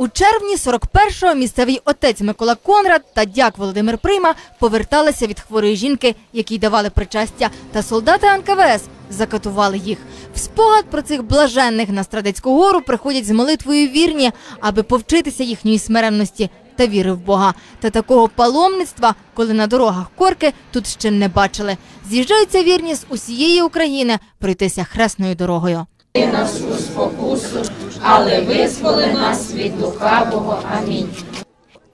У червні 41-го місцевий отець Микола Конрад та дяк Володимир Прийма поверталися від хворої жінки, якій давали причастя, та солдати НКВС закатували їх. В спогад про цих блаженних на Страдецьку гору приходять з молитвою вірні, аби повчитися їхньої смиренності та віри в Бога. Та такого паломництва, коли на дорогах корки, тут ще не бачили. З'їжджаються вірні з усієї України пройтися хресною дорогою. Але визволи нас від лукавого. Амінь.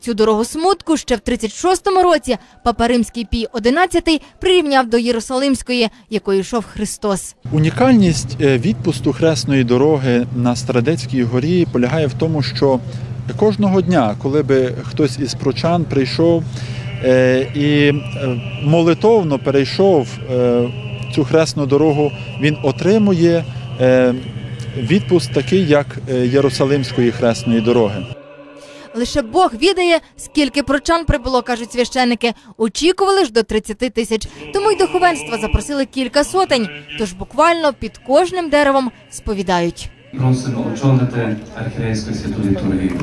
Цю дорогу смутку ще в 36-му році Папа Римський Пій XI прирівняв до Єрусалимської, якою йшов Христос. Унікальність е, відпусту хресної дороги на Стародецькій горі полягає в тому, що кожного дня, коли би хтось із прочан прийшов е, і е, молитовно перейшов цю хресну дорогу, він отримує відпуст такий, як е, Єрусалимської хресної дороги. Лише Бог відає, скільки прочан прибуло, кажуть священики. Очікували ж до 30 тисяч. Тому й духовенства запросили кілька сотень. Тож буквально під кожним деревом сповідають. Просимо очолити архірейську святу літургію.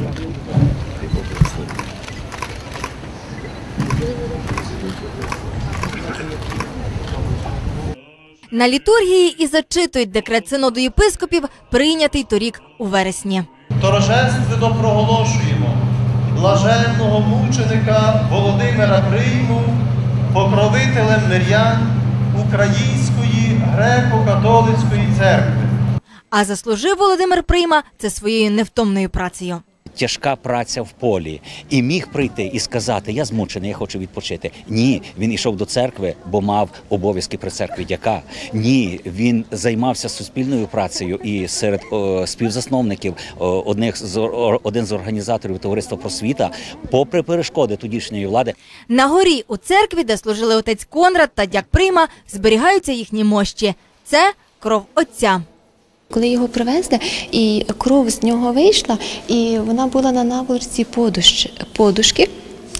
На літургії і зачитують декрет синоду єпископів, прийнятий торік у вересні. Торжественно проголошуємо блаженного мученика Володимира Прийму, покровителем мирян Української греко-католицької церкви. А заслужив Володимир Прийма це своєю невтомною працею. Тяжка праця в полі, і міг прийти і сказати: Я змучений, я хочу відпочити. Ні, він ішов до церкви, бо мав обов'язки при церкві дяка. Ні, він займався суспільною працею і серед о, співзасновників о, одних з о, один з організаторів товариства просвіта, попри перешкоди тодішньої влади, На горі у церкві, де служили отець Конрад та дяк Прима, зберігаються їхні мощі. Це кров отця. Коли його привезли, і кров з нього вийшла, і вона була на наволочці подушки.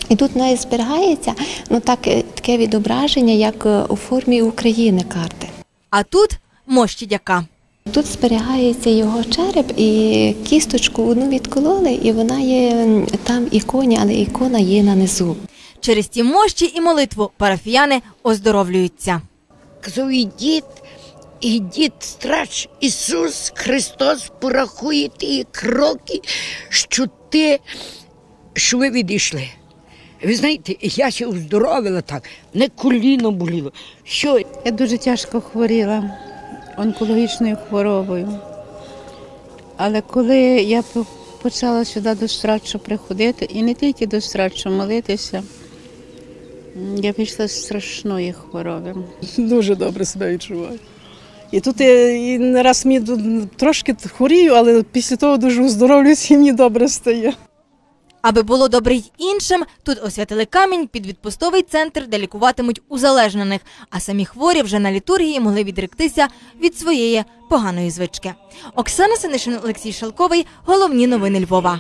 І тут в неї зберігається ну так, е, таке відображення, як е, у формі України карти. А тут мощі дяка. Тут зберігається його череп, і кісточку одну відкололи, і вона є там іконі, але ікона є на низу. Через ті мощі і молитву парафіяни оздоровлюються. Казав, ідіть, ідіть, страч, Ісус Христос порахує ті кроки, що ти, що ви відійшли. Ви знаєте, я ще оздоровила так, не коліно боліло. Що Я дуже тяжко хворіла онкологічною хворобою. Але коли я почала сюди до Страчу приходити, і не тільки до Страчу молитися, я пішла з страшної хвороби. Дуже добре себе відчуваю. І тут і не раз мені трошки хворію, але після того дуже оздоровлююся і мені добре стає. Аби було добре й іншим, тут освятили камінь під відпустовий центр, де лікуватимуть узалежнених, а самі хворі вже на літургії могли відректися від своєї поганої звички. Оксана Синишин, Олексій Шалковий. Головні новини Львова.